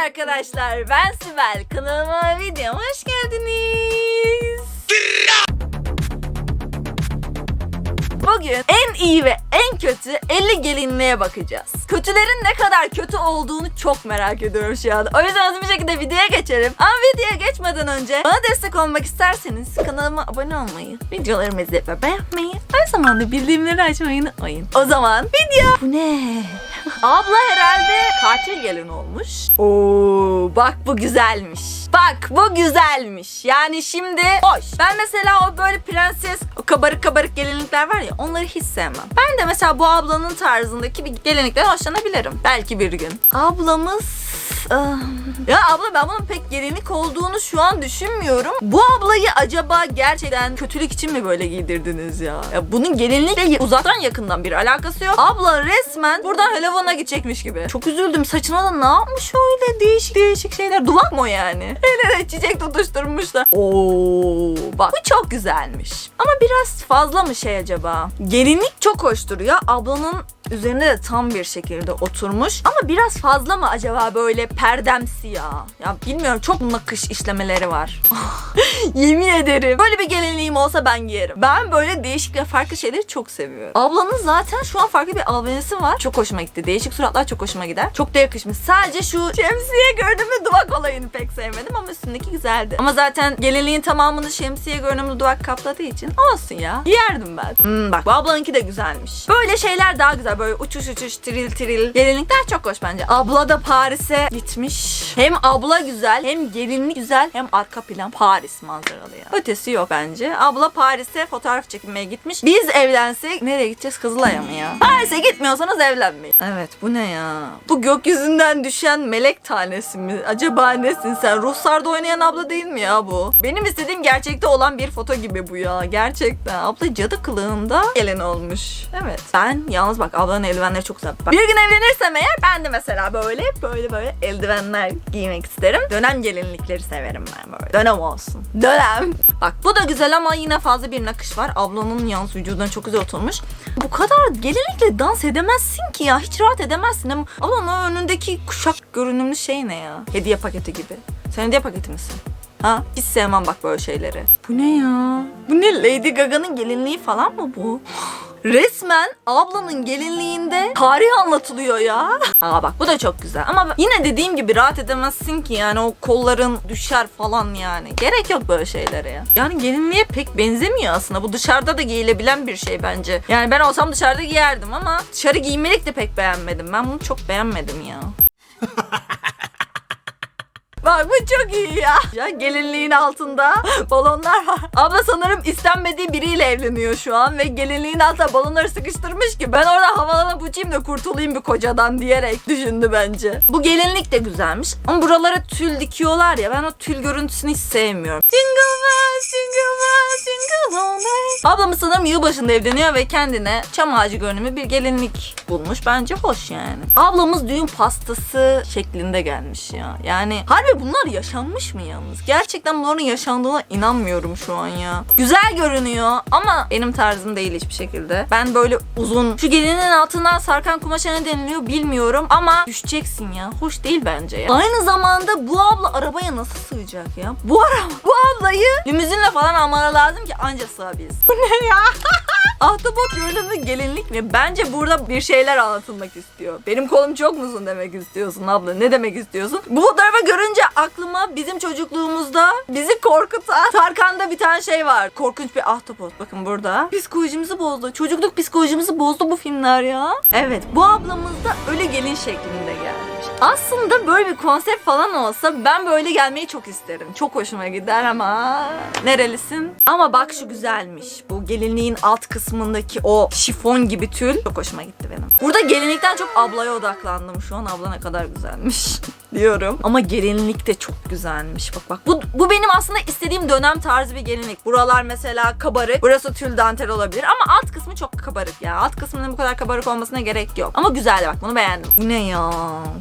arkadaşlar ben Sibel. Kanalıma videoma hoş geldiniz. Bugün en iyi ve en kötü 50 gelinliğe bakacağız. Kötülerin ne kadar kötü olduğunu çok merak ediyorum şu anda. O yüzden hızlı bir şekilde videoya geçelim. Ama videoya geçmeden önce bana destek olmak isterseniz kanalıma abone olmayı, videolarımı izleyip beğenmeyi, aynı zamanda bildirimleri açmayı unutmayın. O zaman video... Bu ne? Abla herhalde katil gelin olmuş. Oo, bak bu güzelmiş. Bak bu güzelmiş. Yani şimdi hoş. Ben mesela o böyle prenses, o kabarık kabarık gelinlikler var ya onları hiç sevmem. Ben de mesela bu ablanın tarzındaki bir gelinlikten hoşlanabilirim. Belki bir gün. Ablamız Ah. Ya abla ben bunun pek gelinlik olduğunu şu an düşünmüyorum. Bu ablayı acaba gerçekten kötülük için mi böyle giydirdiniz ya? Ya bunun gelinlikle uzaktan yakından bir alakası yok. Abla resmen buradan Helevon'a gidecekmiş gibi. Çok üzüldüm. Saçına da ne yapmış öyle değişik değişik şeyler. Duvak mı o yani? Eline çiçek tutuşturmuşlar. Oo bak bu çok güzelmiş. Ama biraz fazla mı şey acaba? Gelinlik çok hoş duruyor. Ablanın üzerine de tam bir şekilde oturmuş. Ama biraz fazla mı acaba böyle perdemsi ya? Ya bilmiyorum çok nakış işlemeleri var. Yemin ederim. Böyle bir gelinliğim olsa ben giyerim. Ben böyle değişik ve farklı şeyleri çok seviyorum. Ablanın zaten şu an farklı bir albenisi var. Çok hoşuma gitti. Değişik suratlar çok hoşuma gider. Çok da yakışmış. Sadece şu şemsiye görünümlü duvak olayını pek sevmedim ama üstündeki güzeldi. Ama zaten gelinliğin tamamını şemsiye görünümlü duvak kapladığı için olsun ya. Giyerdim ben. Hmm, bak bu ablanınki de güzelmiş. Böyle şeyler daha güzel. Böyle uçuş uçuş tril tril. Gelinlikler çok hoş bence. Abla da Paris'e gitmiş. Hem abla güzel hem gelinlik güzel hem arka plan Paris manzaralı ya. Ötesi yok bence. Abla Paris'e fotoğraf çekmeye gitmiş. Biz evlensek nereye gideceğiz? Kızılay'a mı ya? Paris'e gitmiyorsanız evlenmeyin. Evet bu ne ya? Bu gökyüzünden düşen melek tanesi mi? Acaba nesin sen? Ruhsar'da oynayan abla değil mi ya bu? Benim istediğim gerçekte olan bir foto gibi bu ya. Gerçekten. Abla cadı kılığında gelin olmuş. Evet. Ben yalnız bak ablanın eldivenleri çok güzel. Bak, bir gün evlenirsem eğer ben de mesela böyle böyle böyle eldivenler giymek isterim. Dönem gelinlikleri severim ben böyle. Dönem olsun. Dönem. Bak bu da güzel ama yine fazla bir nakış var. Ablanın yalnız vücuduna çok güzel oturmuş. Bu kadar gelinlikle dans edemezsin ki ya. Hiç rahat edemezsin. Ama ablanın önündeki kuşak görünümlü şey ne ya? Hediye paketi gibi. Sen hediye paketi misin? Ha? Hiç sevmem bak böyle şeyleri. Bu ne ya? Bu ne? Lady Gaga'nın gelinliği falan mı bu? Resmen ablanın gelinliğinde tarih anlatılıyor ya. Aa bak bu da çok güzel. Ama yine dediğim gibi rahat edemezsin ki yani o kolların düşer falan yani. Gerek yok böyle şeylere ya. Yani gelinliğe pek benzemiyor aslında. Bu dışarıda da giyilebilen bir şey bence. Yani ben olsam dışarıda giyerdim ama dışarı giymelik de pek beğenmedim. Ben bunu çok beğenmedim ya. Bak bu çok iyi ya. Ya gelinliğin altında balonlar var. Abla sanırım istenmediği biriyle evleniyor şu an ve gelinliğin altına balonları sıkıştırmış ki ben orada havalanıp uçayım da kurtulayım bir kocadan diyerek düşündü bence. Bu gelinlik de güzelmiş ama buralara tül dikiyorlar ya ben o tül görüntüsünü hiç sevmiyorum. Jingle bells, jingle bells, jingle all day. Ablamız sanırım yılbaşında evleniyor ve kendine çam ağacı görünümü bir gelinlik bulmuş. Bence hoş yani. Ablamız düğün pastası şeklinde gelmiş ya. Yani harbi bunlar yaşanmış mı yalnız? Gerçekten bunların yaşandığına inanmıyorum şu an ya. Güzel görünüyor ama benim tarzım değil hiçbir şekilde. Ben böyle uzun şu gelinin altından sarkan kumaşa ne deniliyor bilmiyorum ama düşeceksin ya. Hoş değil bence ya. Aynı zamanda bu abla arabaya nasıl sığacak ya? Bu araba bu ablayı limuzinle falan almaları lazım ki anca sığabilsin. Bu ne ya? Ahtapot görünümlü gelinlik mi? Bence burada bir şeyler anlatılmak istiyor. Benim kolum çok uzun demek istiyorsun abla? Ne demek istiyorsun? Bu fotoğrafı görünce aklıma bizim çocukluğumuzda bizi korkutan Tarkan'da bir tane şey var. Korkunç bir ahtapot. Bakın burada. Psikolojimizi bozdu. Çocukluk psikolojimizi bozdu bu filmler ya. Evet bu ablamız da ölü gelin şeklinde. Aslında böyle bir konsept falan olsa ben böyle gelmeyi çok isterim. Çok hoşuma gider ama nerelisin? Ama bak şu güzelmiş. Bu gelinliğin alt kısmındaki o şifon gibi tül çok hoşuma gitti benim. Burada gelinlikten çok ablaya odaklandım. Şu an abla ne kadar güzelmiş diyorum. Ama gelinlik de çok güzelmiş. Bak bak. Bu, bu benim aslında istediğim dönem tarzı bir gelinlik. Buralar mesela kabarık. Burası tül dantel olabilir ama alt kısmı çok kabarık ya. Alt kısmının bu kadar kabarık olmasına gerek yok. Ama güzel bak bunu beğendim. Bu ne ya?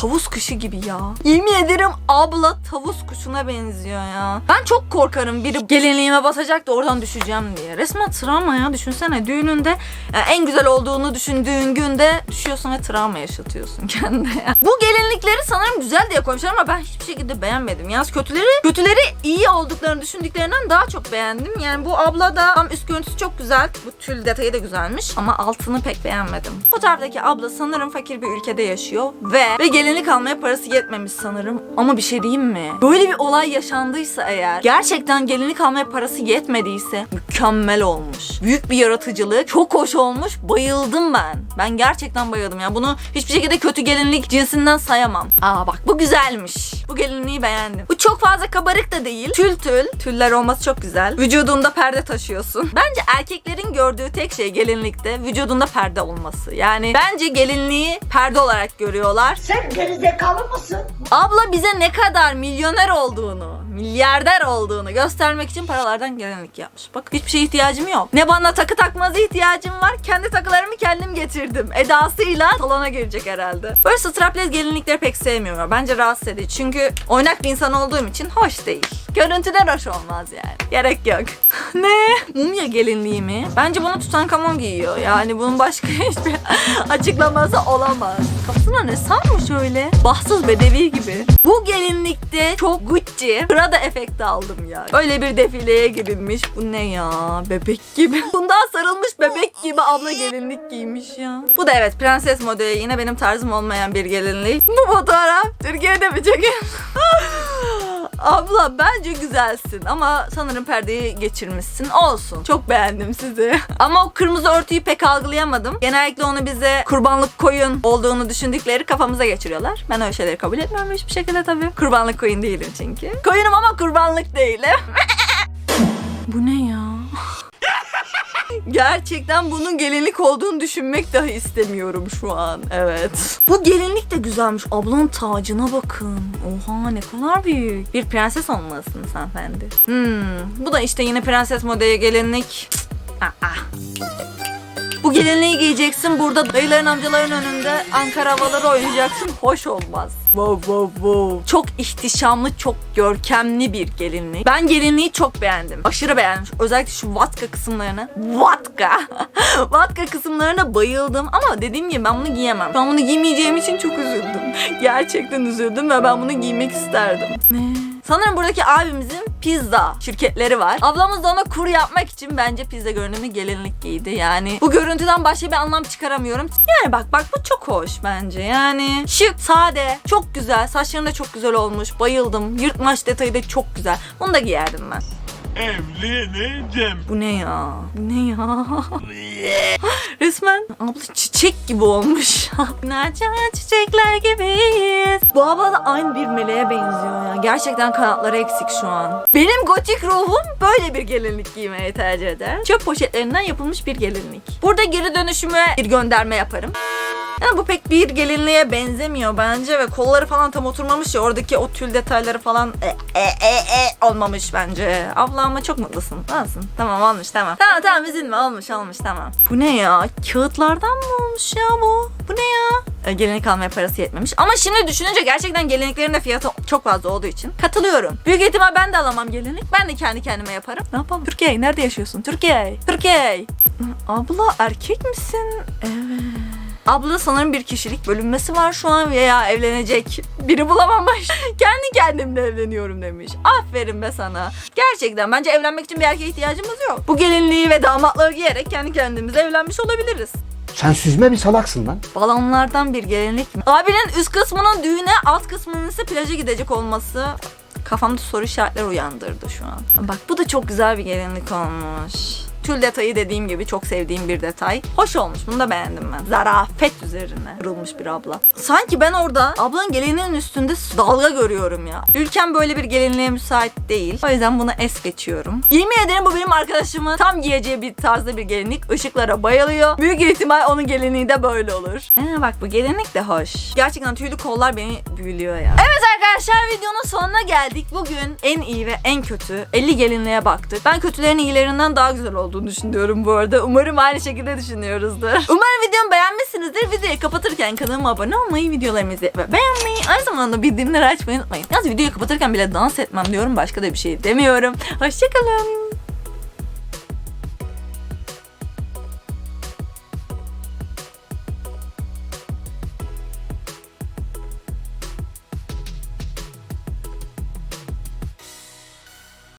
Tavus kuşu gibi ya. Yemin ederim abla tavus kuşuna benziyor ya. Ben çok korkarım biri gelinliğime basacak da oradan düşeceğim diye. Resmen travma ya düşünsene düğününde ya en güzel olduğunu düşündüğün günde düşüyorsun ve travma yaşatıyorsun kendine ya. Bu gelinlikleri sanırım güzel diye koymuşlar ama ben hiçbir şekilde beğenmedim. Yalnız kötüleri kötüleri iyi olduklarını düşündüklerinden daha çok beğendim. Yani bu abla da tam üst görüntüsü çok güzel. Bu tül detayı da güzelmiş ama altını pek beğenmedim. Fotoğraftaki abla sanırım fakir bir ülkede yaşıyor ve ve gelinlik almaya parası yetmemiş sanırım. Ama bir şey diyeyim mi? Böyle bir olay yaşandıysa eğer gerçekten gelinlik almaya parası yetmediyse mükemmel olmuş. Büyük bir yaratıcılık. Çok hoş olmuş. Bayıldım ben. Ben gerçekten bayıldım ya. Bunu hiçbir şekilde kötü gelinlik cinsinden sayamam. Aa bak bu güzelmiş. Bu gelinliği beğendim. Bu çok fazla kabarık da değil. Tül tül. Tüller olması çok güzel. Vücudunda perde taşıyorsun. Bence erkeklerin gördüğü tek şey gelinlikte vücudunda perde olması. Yani bence gelinliği perde olarak görüyorlar. Sen gerizekalı mısın? Abla bize ne kadar milyoner olduğunu, milyarder olduğunu göstermek için paralardan gelinlik yapmış. Bak hiçbir şeye ihtiyacım yok. Ne bana takı takmazı ihtiyacım var. Kendi takılarımı kendim getirdim. Edasıyla salona girecek herhalde. Böyle strapless gelinlikleri pek sevmiyorum. Bence rahatsız edici. Çünkü oynak bir insan olduğum için hoş değil. Görüntüden hoş olmaz yani. Gerek yok. ne? Mumya gelinliği mi? Bence bunu Tutankamon giyiyor. Yani bunun başka hiçbir açıklaması olamaz. Kafasına ne sanmış öyle? Bahtsız bedevi gibi. Bu gelinlikte çok Gucci. Prada efekti aldım ya. Öyle bir defileye girilmiş. Bu ne ya? Bebek gibi. Bundan sarılmış bebek gibi abla gelinlik giymiş ya. Bu da evet prenses modeli. Yine benim tarzım olmayan bir gelinlik. Bu fotoğraf Türkiye'de mi çekin? Abla bence güzelsin ama sanırım perdeyi geçirmişsin. Olsun. Çok beğendim sizi. Ama o kırmızı örtüyü pek algılayamadım. Genellikle onu bize kurbanlık koyun olduğunu düşündükleri kafamıza geçiriyorlar. Ben öyle şeyleri kabul etmiyorum hiçbir şekilde tabii. Kurbanlık koyun değilim çünkü. Koyunum ama kurbanlık değilim. Bu ne ya? Gerçekten bunun gelinlik olduğunu düşünmek dahi istemiyorum şu an. Evet. Bu gelinlik de güzelmiş. Ablanın tacına bakın. Oha ne kadar büyük. Bir prenses olmalısınız hanımefendi. Hmm. Bu da işte yine prenses modeli gelinlik. Aa. Bu gelinliği giyeceksin burada dayıların amcaların önünde Ankara havaları oynayacaksın. Hoş olmaz. Wow wow wow. Çok ihtişamlı, çok görkemli bir gelinlik. Ben gelinliği çok beğendim. Aşırı beğendim. Özellikle şu vatka kısımlarına. Vatka. vatka kısımlarına bayıldım. Ama dediğim gibi ben bunu giyemem. Ben bunu giymeyeceğim için çok üzüldüm. Gerçekten üzüldüm ve ben bunu giymek isterdim. Ne? Sanırım buradaki abimizin pizza şirketleri var. Ablamız da ona kur yapmak için bence pizza görünümlü gelinlik giydi. Yani bu görüntüden başka bir anlam çıkaramıyorum. Yani bak bak bu çok hoş bence. Yani şık, sade, çok güzel. Saçların da çok güzel olmuş. Bayıldım. Yırtmaç detayı da çok güzel. Bunu da giyerdim ben. Evleneceğim. Bu ne ya? Bu ne ya? Resmen abla çiçek gibi olmuş. Açan çiçekler gibiyiz. Bu abla da aynı bir meleğe benziyor ya. Gerçekten kanatları eksik şu an. Benim gotik ruhum böyle bir gelinlik giymeyi tercih eder. Çöp poşetlerinden yapılmış bir gelinlik. Burada geri dönüşüme bir gönderme yaparım. Yani bu pek bir gelinliğe benzemiyor bence ve kolları falan tam oturmamış ya oradaki o tül detayları falan e, e, e, e olmamış bence. Abla ama çok mutlusun. Olsun. Tamam olmuş tamam. Tamam tamam üzülme olmuş olmuş tamam. Bu ne ya? Kağıtlardan mı olmuş ya bu? Bu ne ya? E, gelinlik almaya parası yetmemiş. Ama şimdi düşününce gerçekten gelinliklerin de fiyatı çok fazla olduğu için katılıyorum. Büyük ihtimal ben de alamam gelinlik. Ben de kendi kendime yaparım. Ne yapalım? Türkiye nerede yaşıyorsun? Türkiye. Türkiye. Abla erkek misin? Evet. Abla sanırım bir kişilik bölünmesi var şu an veya evlenecek biri bulamamış. Kendi kendimle evleniyorum demiş. Aferin be sana. Gerçekten bence evlenmek için bir erkeğe ihtiyacımız yok. Bu gelinliği ve damatlığı giyerek kendi kendimize evlenmiş olabiliriz. Sen süzme bir salaksın lan. Balonlardan bir gelinlik mi? Abinin üst kısmının düğüne alt kısmının ise plaja gidecek olması kafamda soru işaretleri uyandırdı şu an. Bak bu da çok güzel bir gelinlik olmuş. Tül detayı dediğim gibi çok sevdiğim bir detay. Hoş olmuş. Bunu da beğendim ben. Zarafet üzerine kırılmış bir abla. Sanki ben orada ablanın gelinliğinin üstünde dalga görüyorum ya. Ülkem böyle bir gelinliğe müsait değil. O yüzden bunu es geçiyorum. Yemin ederim bu benim arkadaşımın tam giyeceği bir tarzda bir gelinlik. Işıklara bayılıyor. Büyük ihtimal onun gelinliği de böyle olur. Ee, bak bu gelinlik de hoş. Gerçekten tüylü kollar beni büyülüyor ya. Evet arkadaşlar videonun sonuna geldik. Bugün en iyi ve en kötü 50 gelinliğe baktık. Ben kötülerin iyilerinden daha güzel olduğunu düşünüyorum bu arada. Umarım aynı şekilde düşünüyoruzdur. Umarım videomu beğenmişsinizdir. Videoyu kapatırken kanalıma abone olmayı, videolarımı izlemeyi ve beğenmeyi, aynı zamanda bildirimleri açmayı unutmayın. Yalnız videoyu kapatırken bile dans etmem diyorum. Başka da bir şey demiyorum. Hoşçakalın.